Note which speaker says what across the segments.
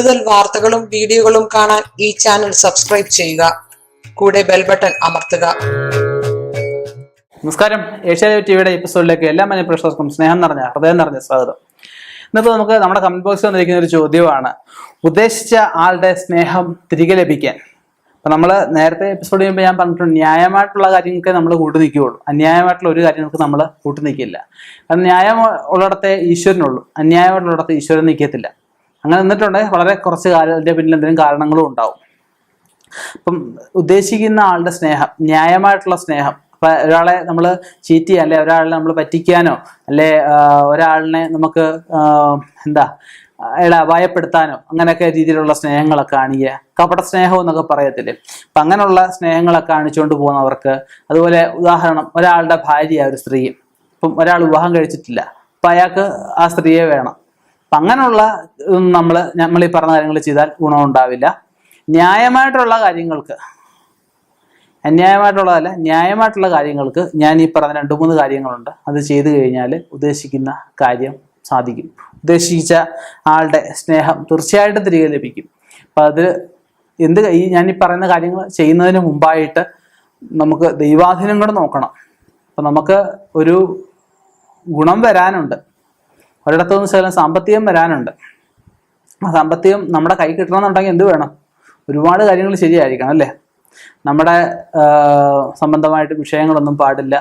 Speaker 1: കൂടുതൽ വാർത്തകളും വീഡിയോകളും കാണാൻ ഈ ചാനൽ സബ്സ്ക്രൈബ് ചെയ്യുക. കൂടെ ബെൽ ബട്ടൺ അമർത്തുക.
Speaker 2: നമസ്കാരം. ഏഷ്യാനെറ്റ് ടിവിയുടെ എപ്പിസോഡിലേക്ക് എല്ലാ മനുഷ്യ പ്രേക്ഷകർക്കും സ്നേഹം നിറഞ്ഞ ഹൃദയം നിറഞ്ഞ സ്വാഗതം. ഇന്നത്തെ നമുക്ക് നമ്മുടെ കമന്റ് ബോക്സിൽ വന്നിരിക്കുന്ന ഒരു ചോദ്യമാണ്. ഉദ്ദേശിച്ച ആളുടെ സ്നേഹം തിരികെ ലഭിക്കാൻ. അപ്പൊ നമ്മൾ നേരത്തെ എപ്പിസോഡ് ചെയ്യുമ്പോൾ ഞാൻ പറഞ്ഞിട്ടുണ്ട് ന്യായമായിട്ടുള്ള കാര്യങ്ങൾക്ക് നമ്മൾ കൂട്ടു നിൽക്കുകയുള്ളൂ. അന്യായമായിട്ടുള്ള ഒരു കാര്യങ്ങൾക്ക് നമ്മൾ കൂട്ടു നിൽക്കില്ല. കാരണം ന്യായം ഉള്ളിടത്തെ ഈശ്വരനുള്ളൂ. അന്യായമായിട്ടുള്ളിടത്തെ ഈശ്വരൻ നിൽക്കത്തില്ല. അങ്ങനെ നിന്നിട്ടുണ്ടെങ്കിൽ വളരെ കുറച്ച് കാലം അതിന്റെ പിന്നിൽ എന്തെങ്കിലും കാരണങ്ങളും ഉണ്ടാവും. അപ്പം ഉദ്ദേശിക്കുന്ന ആളുടെ സ്നേഹം ന്യായമായിട്ടുള്ള സ്നേഹം ഇപ്പം ഒരാളെ നമ്മൾ ചീറ്റ് ചെയ്യാൻ അല്ലെ ഒരാളെ നമ്മൾ പറ്റിക്കാനോ അല്ലെ ഒരാളിനെ നമുക്ക് എന്താ അയാളെ അപായപ്പെടുത്താനോ അങ്ങനെയൊക്കെ രീതിയിലുള്ള സ്നേഹങ്ങളൊക്കെ കാണിക്കുക. കപട സ്നേഹം എന്നൊക്കെ പറയത്തില്ലേ? അപ്പം അങ്ങനെയുള്ള സ്നേഹങ്ങളൊക്കെ കാണിച്ചുകൊണ്ട് പോകുന്നവർക്ക് അതുപോലെ ഉദാഹരണം ഒരാളുടെ ഭാര്യ ഒരു സ്ത്രീ. ഇപ്പം ഒരാൾ വിവാഹം കഴിച്ചിട്ടില്ല. അപ്പം അയാൾക്ക് ആ സ്ത്രീയെ വേണം. അപ്പൊ അങ്ങനെയുള്ള നമ്മൾ നമ്മൾ ഈ പറഞ്ഞ കാര്യങ്ങൾ ചെയ്താൽ ഗുണമുണ്ടാവില്ല. ന്യായമായിട്ടുള്ള കാര്യങ്ങൾക്ക് അന്യായമായിട്ടുള്ളതല്ല ന്യായമായിട്ടുള്ള കാര്യങ്ങൾക്ക് ഞാൻ ഈ പറഞ്ഞ രണ്ട് മൂന്ന് കാര്യങ്ങളുണ്ട്. അത് ചെയ്തു കഴിഞ്ഞാൽ ഉദ്ദേശിക്കുന്ന കാര്യം സാധിക്കും. ഉദ്ദേശിച്ച ആളുടെ സ്നേഹം തീർച്ചയായിട്ടും തിരികെ ലഭിക്കും. അപ്പം അതിൽ എന്ത് ഈ ഞാൻ ഈ പറയുന്ന കാര്യങ്ങൾ ചെയ്യുന്നതിന് മുമ്പായിട്ട് നമുക്ക് ദൈവാധീനം കൂടെ നോക്കണം. അപ്പം നമുക്ക് ഒരു ഗുണം വരാനുണ്ട്. ഒരിടത്തു നിന്ന് ശകലം സാമ്പത്തികം വരാനുണ്ട്. ആ സാമ്പത്തികം നമ്മുടെ കൈ കിട്ടണമെന്നുണ്ടെങ്കിൽ എന്ത് വേണം? ഒരുപാട് കാര്യങ്ങൾ ശരിയായിരിക്കണം അല്ലേ? നമ്മുടെ സംബന്ധമായിട്ട് വിഷയങ്ങളൊന്നും പാടില്ല.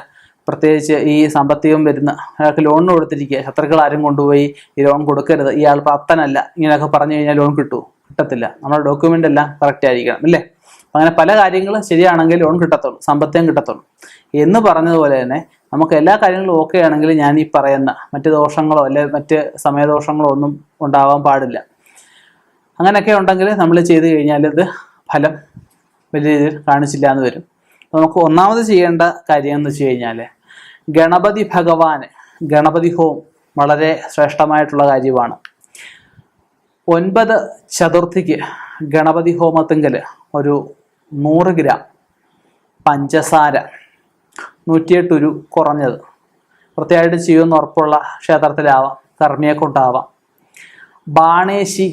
Speaker 2: പ്രത്യേകിച്ച് ഈ സാമ്പത്തികം വരുന്ന അയാൾക്ക് ലോൺ കൊടുത്തിരിക്കുക ശത്രുക്കൾ ആരും കൊണ്ടുപോയി ഈ ലോൺ കൊടുക്കരുത്. ഇയാൾ പ്രാപ്തനല്ല ഇങ്ങനെയൊക്കെ പറഞ്ഞു കഴിഞ്ഞാൽ ലോൺ കിട്ടുമോ കിട്ടത്തില്ല. നമ്മുടെ ഡോക്യുമെന്റ് എല്ലാം കറക്റ്റ് ആയിരിക്കണം അല്ലേ? അങ്ങനെ പല കാര്യങ്ങളും ശരിയാണെങ്കിൽ ലോൺ കിട്ടത്തുള്ളൂ സമ്പത്തികം കിട്ടത്തുള്ളൂ. എന്ന് പറഞ്ഞതുപോലെ തന്നെ നമുക്ക് എല്ലാ കാര്യങ്ങളും ഓക്കെ ആണെങ്കിൽ ഞാൻ ഈ പറയുന്ന മറ്റ് ദോഷങ്ങളോ അല്ലെ മറ്റ് സമയദോഷങ്ങളോ ഒന്നും ഉണ്ടാവാൻ പാടില്ല. അങ്ങനെയൊക്കെ ഉണ്ടെങ്കിൽ നമ്മൾ ചെയ്ത് കഴിഞ്ഞാൽ ഇത് ഫലം വലിയ രീതിയിൽ കാണിച്ചില്ല എന്ന് വരും. നമുക്ക് ഒന്നാമത് ചെയ്യേണ്ട കാര്യം എന്ന് വെച്ച് കഴിഞ്ഞാൽ ഗണപതി ഭഗവാന് ഗണപതി ഹോം വളരെ ശ്രേഷ്ഠമായിട്ടുള്ള കാര്യമാണ്. ഒൻപത് ചതുർത്ഥിക്ക് ഗണപതി ഹോമത്തെങ്കിൽ ഒരു നൂറ് ഗ്രാം പഞ്ചസാര നൂറ്റിയെട്ട് ഒരു കുറഞ്ഞത്. വൃത്തിയായിട്ട് ചെയ്യുമെന്ന് ഉറപ്പുള്ള ക്ഷേത്രത്തിലാവാം കർമ്മിയെ കൊണ്ടാവാം ബാണേശി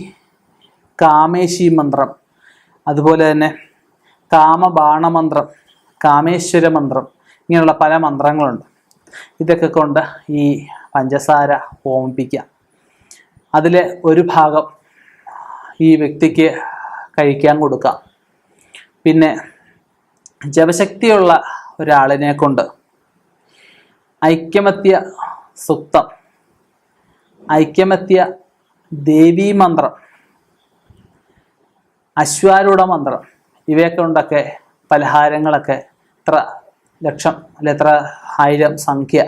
Speaker 2: കാമേശി മന്ത്രം അതുപോലെ തന്നെ കാമബാണമന്ത്രം കാമേശ്വര മന്ത്രം ഇങ്ങനെയുള്ള പല മന്ത്രങ്ങളുണ്ട്. ഇതൊക്കെ കൊണ്ട് ഈ പഞ്ചസാര ഓമിപ്പിക്കാം അതിലെ ഒരു ഭാഗം ഈ വ്യക്തിക്ക് കഴിക്കാൻ കൊടുക്കാം. പിന്നെ ജപശക്തിയുള്ള ഒരാളിനെ കൊണ്ട് ഐക്യമത്യ സുക്തം ഐക്യമത്യ ദേവീ മന്ത്രം അശ്വാരൂഢ മന്ത്രം ഇവയൊക്കെ കൊണ്ടൊക്കെ പലഹാരങ്ങളൊക്കെ എത്ര ലക്ഷം അല്ലെ എത്ര ആയിരം സംഖ്യ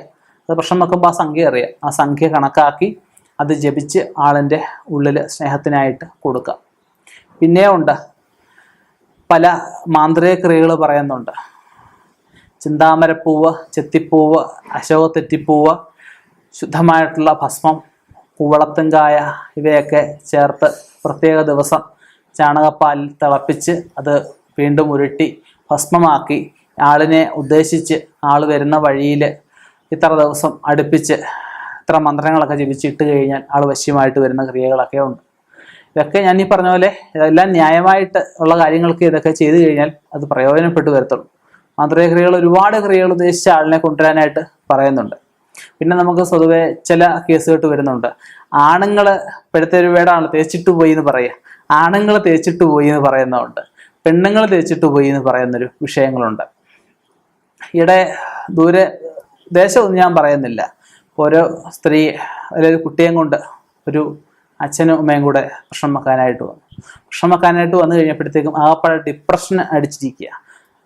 Speaker 2: അത് പ്രശ്നം നോക്കുമ്പോൾ ആ സംഖ്യ അറിയാം. ആ സംഖ്യ കണക്കാക്കി അത് ജപിച്ച് ആളിന്റെ ഉള്ളിൽ സ്നേഹത്തിനായിട്ട് കൊടുക്കുക പിന്നെ ഉണ്ട് പല മാന്ത്രിക ക്രിയകൾ പറയുന്നുണ്ട്. ചിന്താമരപ്പൂവ് ചെത്തിപ്പൂവ് അശോകത്തെറ്റിപ്പൂവ് ശുദ്ധമായിട്ടുള്ള ഭസ്മം കൂവളത്തുംകായ ഇവയൊക്കെ ചേർത്ത് പ്രത്യേക ദിവസം ചാണകപ്പാലിൽ തിളപ്പിച്ച് അത് വീണ്ടും ഉരുട്ടി ഭസ്മമാക്കി ആളിനെ ഉദ്ദേശിച്ച് ആൾ വരുന്ന വഴിയിൽ ഇത്ര ദിവസം അടുപ്പിച്ച് ഇത്ര മന്ത്രങ്ങളൊക്കെ ജപിച്ചിട്ട് കഴിഞ്ഞാൽ ആൾ വശ്യമായിട്ട് വരുന്ന ക്രിയകളൊക്കെ ഉണ്ട്. ഇതൊക്കെ ഞാൻ ഈ പറഞ്ഞ പോലെ ഇതെല്ലാം ന്യായമായിട്ട് ഉള്ള കാര്യങ്ങൾക്ക് ഇതൊക്കെ ചെയ്തു കഴിഞ്ഞാൽ അത് പ്രയോജനപ്പെട്ടു വരത്തുള്ളൂ. മാന്ത്രിക ക്രിയകൾ ഒരുപാട് ക്രിയകൾ ഉദ്ദേശിച്ച ആളിനെ കൊണ്ടുവരാനായിട്ട് പറയുന്നുണ്ട്. പിന്നെ നമുക്ക് സ്വതുവെ ചില കേസുകെട്ട് വരുന്നുണ്ട്. ആണുങ്ങൾ ഇപ്പോഴത്തെ ഒരു വേടാണ് തേച്ചിട്ട് പോയി എന്ന് പറയുക. ആണുങ്ങൾ തേച്ചിട്ട് പോയി എന്ന് പറയുന്നതുണ്ട്. പെണ്ണുങ്ങൾ തേച്ചിട്ട് പോയി എന്ന് പറയുന്നൊരു വിഷയങ്ങളുണ്ട്. ഇവിടെ ദൂരെ ദേശമൊന്നും ഞാൻ പറയുന്നില്ല. ഓരോ സ്ത്രീ അല്ലെങ്കിൽ കുട്ടിയെയും കൊണ്ട് ഒരു അച്ഛനും അമ്മയും കൂടെ ഭക്ഷണം വെക്കാനായിട്ട് വന്നു. ഭക്ഷണം വെക്കാനായിട്ട് വന്നു കഴിഞ്ഞപ്പോഴത്തേക്കും ആകപ്പാടെ ഡിപ്രഷൻ അടിച്ചിരിക്കുക.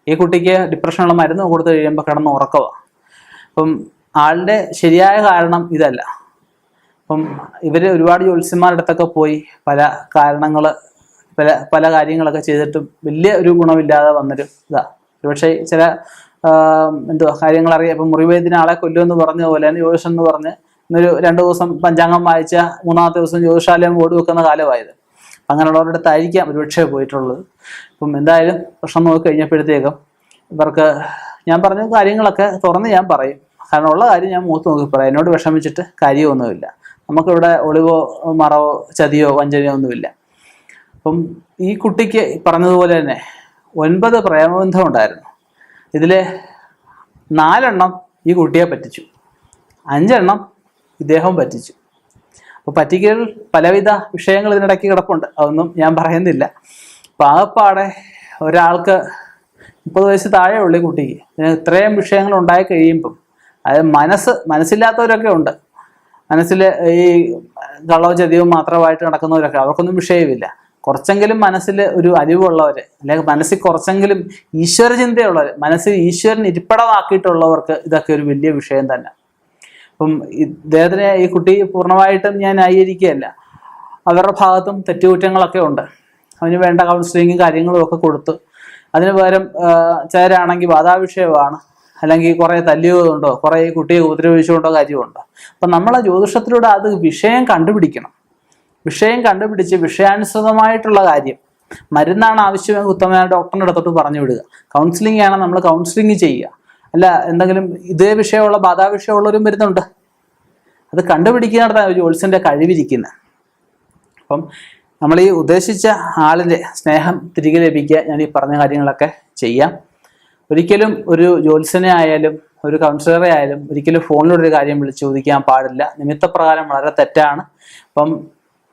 Speaker 2: ഈ കുട്ടിക്ക് ഡിപ്രഷനുള്ള മരുന്ന് കൊടുത്തു കഴിയുമ്പോൾ കിടന്ന് ഉറക്കമാണ് അപ്പം ആളുടെ ശരിയായ കാരണം ഇതല്ല. അപ്പം ഇവർ ഒരുപാട് ജ്യോത്സ്യന്മാരുടെ അടുത്തൊക്കെ പോയി പല കാരണങ്ങൾ പല പല കാര്യങ്ങളൊക്കെ ചെയ്തിട്ടും വലിയ ഒരു ഗുണമില്ലാതെ വന്നൊരു ഇതാ. ഒരുപക്ഷെ ചില എന്തുവാ കാര്യങ്ങൾ അറിയാം. ഇപ്പം മുറിവേദിന ആളെ കൊല്ലുമെന്ന് പറഞ്ഞ പോലെ തന്നെ ജ്യോതിഷം എന്ന് പറഞ്ഞ് ഇന്നൊരു രണ്ടു ദിവസം പഞ്ചാംഗം വായിച്ച മൂന്നാമത്തെ ദിവസം ജ്യോതിഷാലയം ഓടി വെക്കുന്ന കാലമായത്. അങ്ങനെയുള്ളവരുടെ അടുത്തായിരിക്കാം ഒരുപക്ഷെ പോയിട്ടുള്ളത്. ഇപ്പം എന്തായാലും പ്രശ്നം നോക്കി കഴിഞ്ഞപ്പോഴത്തേക്കും ഇവർക്ക് ഞാൻ പറഞ്ഞ കാര്യങ്ങളൊക്കെ തുറന്ന് ഞാൻ പറയും. കാരണം ഉള്ള കാര്യം ഞാൻ മൂത്ത് നോക്കി പറയാം. എന്നോട് വിഷമിച്ചിട്ട് കാര്യമൊന്നുമില്ല. നമുക്കിവിടെ ഒളിവോ മറവോ ചതിയോ വഞ്ചനയോ ഒന്നുമില്ല. അപ്പം ഈ കുട്ടിക്ക് പറഞ്ഞതുപോലെ തന്നെ ഒൻപത് പ്രേമബന്ധം ഉണ്ടായിരുന്നു. ഇതിൽ നാലെണ്ണം ഈ കുട്ടിയെ പറ്റിച്ചു. അഞ്ചെണ്ണം ഇദ്ദേഹം പറ്റിച്ചു. അപ്പോൾ പറ്റിക്കൽ പലവിധ വിഷയങ്ങൾ ഇതിനിടയ്ക്ക് കിടപ്പുണ്ട്. അതൊന്നും ഞാൻ പറയുന്നില്ല. പാകപ്പാടെ ഒരാൾക്ക് മുപ്പത് വയസ്സ് താഴെ ഉള്ളി കുട്ടിക്ക്. ഇത്രയും വിഷയങ്ങൾ ഉണ്ടായി കഴിയുമ്പം. അത് മനസ്സ് മനസ്സില്ലാത്തവരൊക്കെ ഉണ്ട്. മനസ്സിൽ ഈ കള്ളവും ചതിവും മാത്രമായിട്ട് നടക്കുന്നവരൊക്കെ. അവർക്കൊന്നും വിഷയമില്ല. കുറച്ചെങ്കിലും മനസ്സിൽ ഒരു അരിവുള്ളവർ അല്ലെങ്കിൽ മനസ്സിൽ കുറച്ചെങ്കിലും ഈശ്വര ചിന്തയുള്ളവർ മനസ്സിൽ ഈശ്വരൻ ഇരിപ്പടമാക്കിയിട്ടുള്ളവർക്ക് ഇതൊക്കെ ഒരു വലിയ വിഷയം തന്നെ. അപ്പം ഇദ്ദേഹത്തിന് ഈ കുട്ടി പൂർണമായിട്ടും ഞാൻ ന്യായീകരിക്കുകയല്ല. അവരുടെ ഭാഗത്തും തെറ്റുകുറ്റങ്ങളൊക്കെ ഉണ്ട്. അവന് വേണ്ട കൗൺസിലിങ്ങും കാര്യങ്ങളും ഒക്കെ കൊടുത്ത് അതിന് പകരം ചേരാണെങ്കിൽ വാദാവിഷയമാണ് അല്ലെങ്കിൽ കുറേ തല്ലിയതുണ്ടോ കുറേ കുട്ടിയെ ഉപദ്രവിച്ചുകൊണ്ടോ കാര്യമുണ്ടോ. അപ്പം നമ്മളെ ജ്യോതിഷത്തിലൂടെ അത് വിഷയം കണ്ടുപിടിക്കണം. വിഷയം കണ്ടുപിടിച്ച് വിഷയാനുസൃതമായിട്ടുള്ള കാര്യം. മരുന്നാണ് ആവശ്യമെങ്കിൽ ഉത്തമ ഡോക്ടറിന്റെ അടുത്തോട്ട് പറഞ്ഞു വിടുക. കൗൺസിലിംഗ് ആണ് നമ്മൾ കൗൺസിലിംഗ് ചെയ്യുക. അല്ല എന്തെങ്കിലും ഇതേ വിഷയമുള്ള ബാധാ വിഷയമുള്ളവരും വരുന്നുണ്ട്. അത് കണ്ടുപിടിക്കുന്നിടത്താണ് ഒരു ജോത്സ്യന്റെ കഴിവിരിക്കുന്നത് അപ്പം നമ്മൾ ഈ ഉദ്ദേശിച്ച ആളിന്റെ സ്നേഹം തിരികെ ലഭിക്കുക ഞാൻ ഈ പറഞ്ഞ കാര്യങ്ങളൊക്കെ ചെയ്യാം. ഒരിക്കലും ഒരു ജ്യോത്സ്യനെ ആയാലും ഒരു കൗൺസിലറെ ആയാലും ഒരിക്കലും ഫോണിലൂടെ ഒരു കാര്യം വിളിച്ച് ചോദിക്കാൻ പാടില്ല. നിമിത്തപ്രകാരം വളരെ തെറ്റാണ്. അപ്പം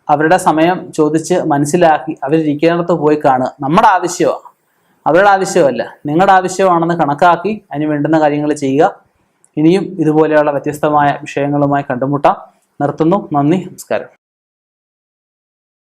Speaker 2: അവരുടെ സമയം ചോദിച്ച് മനസ്സിലാക്കി അവരിരിക്കുന്നിടത്ത് പോയി കാണുക. നമ്മുടെ ആവശ്യമാണ് അവരുടെ ആവശ്യമല്ല. നിങ്ങളുടെ ആവശ്യമാണെന്ന് കണക്കാക്കി അതിന് വേണ്ടുന്ന കാര്യങ്ങൾ ചെയ്യുക. ഇനിയും ഇതുപോലെയുള്ള വ്യത്യസ്തമായ വിഷയങ്ങളുമായി കണ്ടുമുട്ടാം. നിർത്തുന്നു. നന്ദി. നമസ്കാരം.